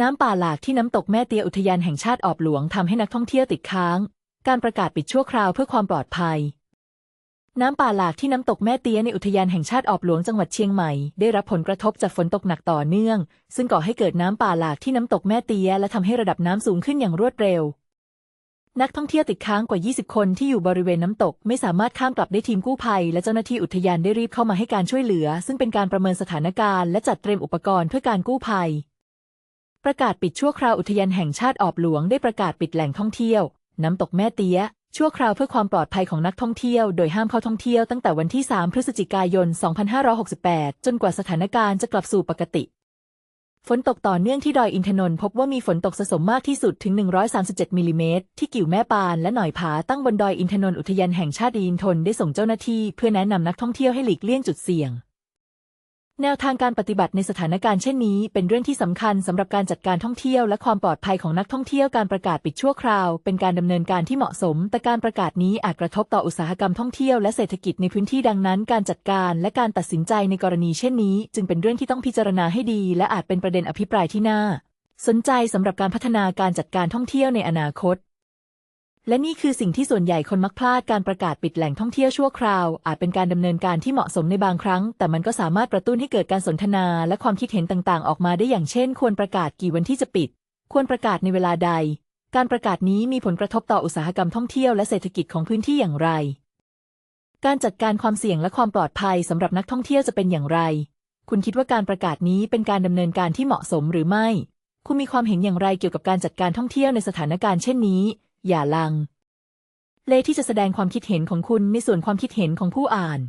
น้ำป่าหลากที่น้ำตกแม่เตียอุทยานแห่งชาติออบหลวงทำให้นักท่องเที่ยวติดค้าง การประกาศปิดชั่วคราวเพื่อความปลอดภัย น้ำป่าหลากที่น้ำตกแม่เตียในอุทยานแห่งชาติออบหลวงจังหวัดเชียงใหม่ได้รับผลกระทบจากฝนตกหนักต่อเนื่อง ซึ่งก่อให้เกิดน้ำป่าหลากที่น้ำตกแม่เตียและทำให้ระดับน้ำสูงขึ้นอย่างรวดเร็ว นักท่องเที่ยวติดค้างกว่า 20 คนที่อยู่บริเวณน้ำตก ไม่สามารถข้ามกลับได้ทีมกู้ภัย และเจ้าหน้าที่อุทยานได้รีบเข้ามาให้การช่วยเหลือ ซึ่งเป็นการประเมินสถานการณ์และจัดเตรียมอุปกรณ์เพื่อการกู้ภัย ประกาศปิดชั่วคราวอุทยานแห่งชาติออบหลวงได้ประกาศปิดแหล่งท่องเที่ยว น้ำตกแม่เตี้ย ชั่วคราวเพื่อความปลอดภัยของนักท่องเที่ยว โดยห้ามเข้าท่องเที่ยวตั้งแต่วันที่ 3 พฤศจิกายน 2568 จนกว่าสถานการณ์จะกลับสู่ปกติ ฝนตกต่อเนื่องที่ดอยอินทนนท์พบว่ามีฝนตกสะสมมากที่สุดถึง 137มิลลิเมตรที่กิ่วแม่ปานและหน่อยผาตั้งบนดอยอินทนนท์อุทยานแห่งชาติอินทนได้ส่งเจ้าหน้าที่เพื่อแนะนำนักท่องเที่ยวให้หลีกเลี่ยงจุดเสี่ยง แนวทางการปฏิบัติในสถานการณ์เช่นนี้ เป็นเรื่องที่สำคัญสำหรับการจัดการท่องเที่ยวและความปลอดภัยของนักท่องเที่ยวการประกาศปิดชั่วคราว เป็นการดำเนินการที่เหมาะสม แต่การประกาศนี้อาจกระทบต่ออุตสาหกรรมท่องเที่ยวและเศรษฐกิจในพื้นที่ดังนั้น การจัดการและการตัดสินใจในกรณีเช่นนี้ จึงเป็นเรื่องที่ต้องพิจารณาให้ดี และอาจเป็นประเด็นอภิปรายที่น่าสนใจสำหรับการพัฒนาการจัดการท่องเที่ยวในอนาคต และนี่คือสิ่งที่ส่วนใหญ่คนมักพลาดการประกาศปิดแหล่งท่องเที่ยวชั่วคราว อาจเป็นการดำเนินการที่เหมาะสมในบางครั้ง แต่มันก็สามารถกระตุ้นให้เกิดการสนทนา และความคิดเห็นต่างๆ ออกมาได้อย่างเช่น ควรประกาศกี่วันที่จะปิด ควรประกาศในเวลาใด การประกาศนี้มีผลกระทบต่ออุตสาหกรรมท่องเที่ยวและเศรษฐกิจของพื้นที่อย่างไร การจัดการความเสี่ยงและความปลอดภัยสำหรับนักท่องเที่ยวจะเป็นอย่างไร คุณคิดว่าการประกาศนี้เป็นการดำเนินการที่เหมาะสมหรือไม่ คุณมีความเห็นอย่างไรเกี่ยวกับการจัดการท่องเที่ยวในสถานการณ์เช่นนี้ อย่าลัง เลที่จะแสดงความคิดเห็นของคุณในส่วนความคิดเห็นของผู้อ่าน